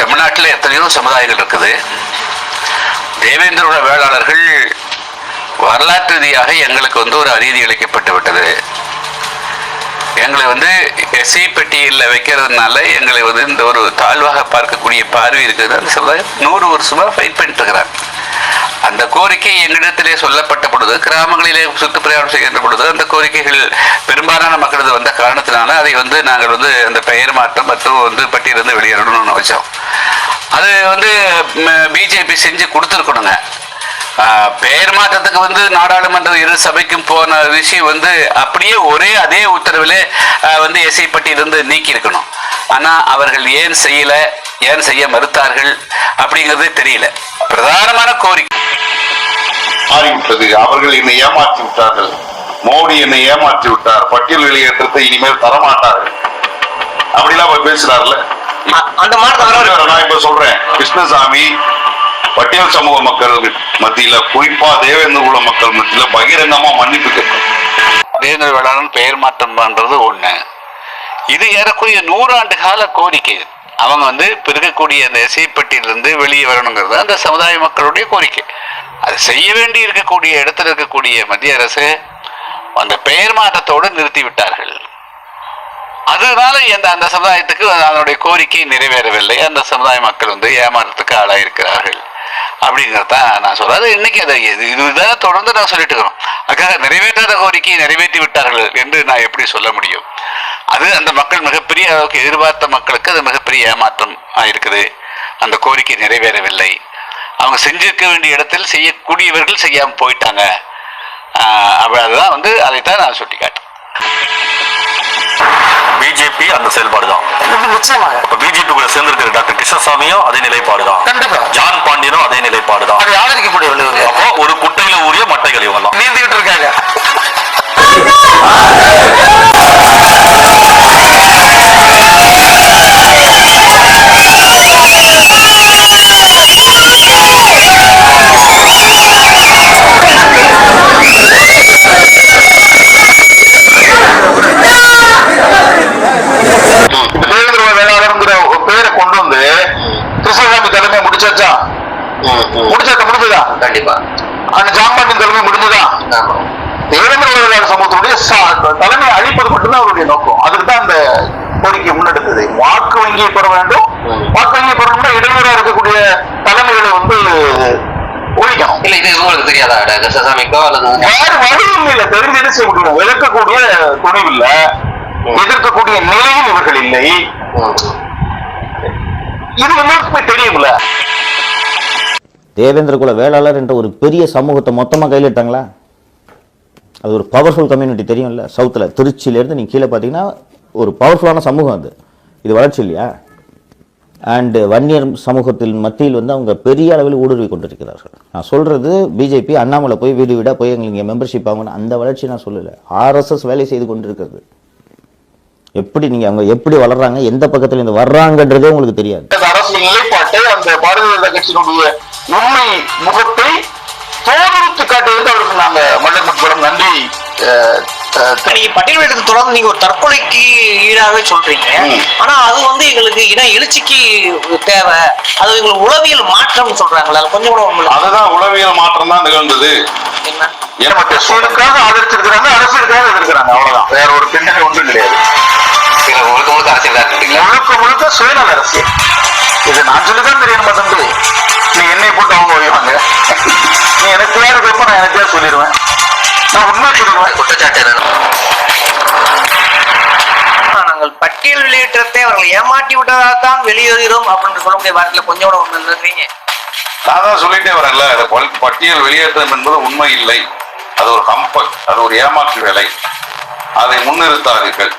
தமிழ்நாட்டில் எத்தனையோ சமுதாயங்கள் இருக்குது. தேவேந்திரோட வேளாளர்கள் வரலாற்று ரீதியாக எங்களுக்கு வந்து ஒரு அநீதி இழைக்கப்பட்டு விட்டது. எங்களை வந்து எஸ்ஐ பெட்டியில் வைக்கிறதுனால எங்களை வந்து இந்த ஒரு தாழ்வாக பார்க்கக்கூடிய பார்வை இருக்குது. அந்த சமுதாயம் நூறு வருஷமாக ஃபைட் பண்ணிட்டு இருக்கிறாங்க. அந்த கோரிக்கை எங்களிடத்திலே சொல்லப்பட்ட பொழுது கிராமங்களிலே சுற்றுப்பிரயாணம் செய்கின்ற பொழுது அந்த கோரிக்கைகள் பெரும்பாலான மக்களது வந்த காரணத்தினால அதை வந்து நாங்கள் வந்து அந்த பெயர் மாற்றம் மற்றும் வந்து பட்டியலிருந்து வெளியேறணும்னு வச்சோம். அது வந்து பிஜேபி செஞ்சு கொடுத்துருக்கணுங்க. பெயர் மாற்றத்துக்கு வந்து நாடாளுமன்ற இரு சபைக்கும் போன விஷயம் வந்து அப்படியே ஒரே அதே உத்தரவிலே வந்து எஸ்ஐ நீக்கி இருக்கணும் ஆனால் அவர்கள் ஏன் செய்யலை ஏன் செய்ய மறுத்தார்கள் அப்படிங்கிறது தெரியல. பிரதானமான கோரிக்கை. மாறிவிட்டது அவர்கள் என்னை ஏமாற்றி விட்டார்கள். மோடி என்னை ஏமாற்றி விட்டார். பட்டியல் வெளியேற்றத்தை இனிமேல் தரமாட்டார்கள். அப்படிலாம் அவர் பேசுறாருல அந்த மாற்றத்தை நான் இப்ப சொல்றேன். கிருஷ்ணசாமி பட்டியல் சமூக மக்கள் மத்தியில குறிப்பா தேவேந்திர குல மக்கள் மத்தியில பகிரங்கமா மன்னிப்பு கேட்கும் தேர்தல் வேளாண் பெயர் மாற்றம் பண்றது ஒண்ணு இது ஏறக்குறைய நூறாண்டு கால கோரிக்கை. அவங்க வந்து பிறக்கக்கூடிய அந்த இசைப்பட்டியிலிருந்து வெளியே வரணுங்கிறது அந்த சமுதாய மக்களுடைய கோரிக்கை. அது செய்ய வேண்டி இருக்கக்கூடிய இடத்துல இருக்கக்கூடிய மத்திய அரசு அந்த பெயர் மாற்றத்தோடு நிறுத்திவிட்டார்கள் அதனால எந்த அந்த சமுதாயத்துக்கு அதனுடைய கோரிக்கை நிறைவேறவில்லை. அந்த சமுதாய மக்கள் வந்து ஏமாற்றத்துக்கு ஆளாயிருக்கிறார்கள். அப்படிங்கிறதான் நான் சொல்றது இன்னைக்கு அதை இது இதுதான் தொடர்ந்து நான் சொல்லிட்டு இருக்கிறோம். அதுக்காக நிறைவேற்றாத கோரிக்கையை நிறைவேற்றி விட்டார்கள் என்று நான் எப்படி சொல்ல முடியும்? அது அந்த மக்கள் மிகப்பெரிய அளவுக்கு எதிர்பார்த்த மக்களுக்கு அது மிகப்பெரிய ஏமாற்றம் ஆயிருக்குது. அந்த கோரிக்கை நிறைவேறவில்லை. அவங்க செஞ்சிருக்க வேண்டிய இடத்தில் செய்யக்கூடியவர்கள் செய்யாம போயிட்டாங்க. ஆஹ் அப்ப அதுதான் வந்து அதைத்தான் நான் சுட்டி காட்டுறேன் பிஜேபி அந்த செயல்பாடு தான் நிச்சயமாக. இப்ப பிஜேபி கூட சேர்ந்திருக்கிற டாக்டர் கிருஷ்ணசாமியும் அதே நிலைப்பாடு தான் ஜான் பாண்டியனும் அதே நிலைப்பாடு தான் அதை ஆதரிக்கக்கூடியவர்கள் அப்போ ஒரு குட்டையில ஊறிய மட்டைகள் இவங்க தான் நீந்திக்கிட்டு இருக்காங்க தேவேந்திர வேளாளர்ங்கிற ஒரு பேரை கொண்டு வந்து கிருஷ்ணசாமி தலைமை முடிச்சாச்சா முடிச்சாச்சா முடிஞ்சதா கண்டிப்பா அந்த ஜாம்பாண்டின் தலைமை முடிஞ்சதா? ஆமா. தேவேந்திர வேளாளர் சமூகத்துடைய தலைமை அழிப்பது மட்டும்தான் அவருடைய நோக்கம். அதுக்கு தான் அந்த கோரிக்கை முன்னெடுத்தது. வாக்கு வங்கியை பெற வேண்டும். வாக்கு வங்கியை பெறணும்னா இடையூறா இருக்கக்கூடிய தலைமைகளை வந்து ஒழிக்கணும். இல்ல இது உங்களுக்கு தெரியாதா? கிருஷ்ணசாமிக்கோ அல்லது வேறு வழியும் இல்லை. தெரிஞ்சு என்ன செய்ய முடியும்? எதிர்க்கக்கூடிய துணிவு இல்ல. எதிர்க்கக்கூடிய நிலையும் இவர்கள் இல்லை. இது எல்லாருக்குமே தெரியும்ல. தேவேந்திர குல வேளாளர் என்ற ஒரு பெரிய சமூகத்தை மொத்தமாக கையில் எடுத்தாங்களா அது ஒரு பவர்ஃபுல் கம்யூனிட்டி தெரியும்ல? சவுத்தில் திருச்சியிலேருந்து நீங்கள் கீழே பார்த்தீங்கன்னா ஒரு பவர்ஃபுல்லான சமூகம் அது. இது வளர்ச்சி இல்லையா? அண்டு வன்னியர் சமூகத்தில் மத்தியில் வந்து அவங்க பெரிய அளவில் ஊடுருவி கொண்டிருக்கிறார்கள். நான் சொல்கிறது பிஜேபி அண்ணாமலை போய் வீடு வீடாக போய் எங்களுக்கு இங்கே மெம்பர்ஷிப் ஆகணும் அந்த வளர்ச்சி நான் சொல்லலை. ஆர்எஸ்எஸ் வேலை செய்து கொண்டிருக்கிறது. எப்படி நீங்க அவங்க எப்படி வளர்றாங்க எந்த பக்கத்துல இருந்து வர்றாங்கன்றதே உங்களுக்கு தெரியாது. அரசியல் நிலைப்பாட்டை அந்த பாரதிய ஜனதா கட்சியினுடைய உண்மை முகத்தை தோலுரித்து காட்டுவதற்கு அவருக்கு நாங்க மல்லப்படம் நன்றி. நீங்க பட்டியல் எடுத்து தொடர்ந்து நீங்க ஒரு தற்கொலைக்கு ஈடாகவே சொல்றீங்க. ஆனா அது வந்து எங்களுக்கு இன எழுச்சிக்கு தேவை. அது எங்களுக்கு உளவியல் மாற்றம் சொல்றாங்களா கொஞ்சம் கூட அதுதான் உளவியல் மாற்றம் தான் நிகழ்ந்தது. என்ன? ஏன்னா அரசியலுக்காக ஆதரிச்சிருக்கிறாங்க அரசியலுக்காக எதிர்க்கிறாங்க. அவ்வளவுதான். வேற ஒரு பின்னணி ஒன்றும் கிடையாது. முழுக்க முழுக்க அரசியல் முழுக்க முழுக்க சுயநல அரசியல். இது நான் சொல்லிதான் தெரியணுமா தம்பி நீ என்னை போட்டு அவங்க வைவாங்க நீ எனக்கு யாருக்கப்ப நான் எனக்கே சொல்லிடுவேன். நான் உண்மை சொல்லுவேன் குற்றச்சாட்டு நாங்கள் பட்டியல் வெளியேற்றத்தை அவர்கள் ஏமாற்றி விட்டதால் தான் வெளியேறுகிறோம் அப்படின்னு சொல்ல முடிய வாரத்தில் கொஞ்சம் கூட உண்மை இல்லைன்றீங்க நான் தான் சொல்லிட்டே வரேன்ல பட்டியல் வெளியேற்றம் என்பது உண்மை இல்லை. அது ஒரு கம்பல் அது ஒரு ஏமாற்று வேலை. அதை முன்னிறுத்தாதீர்கள்.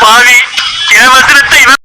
party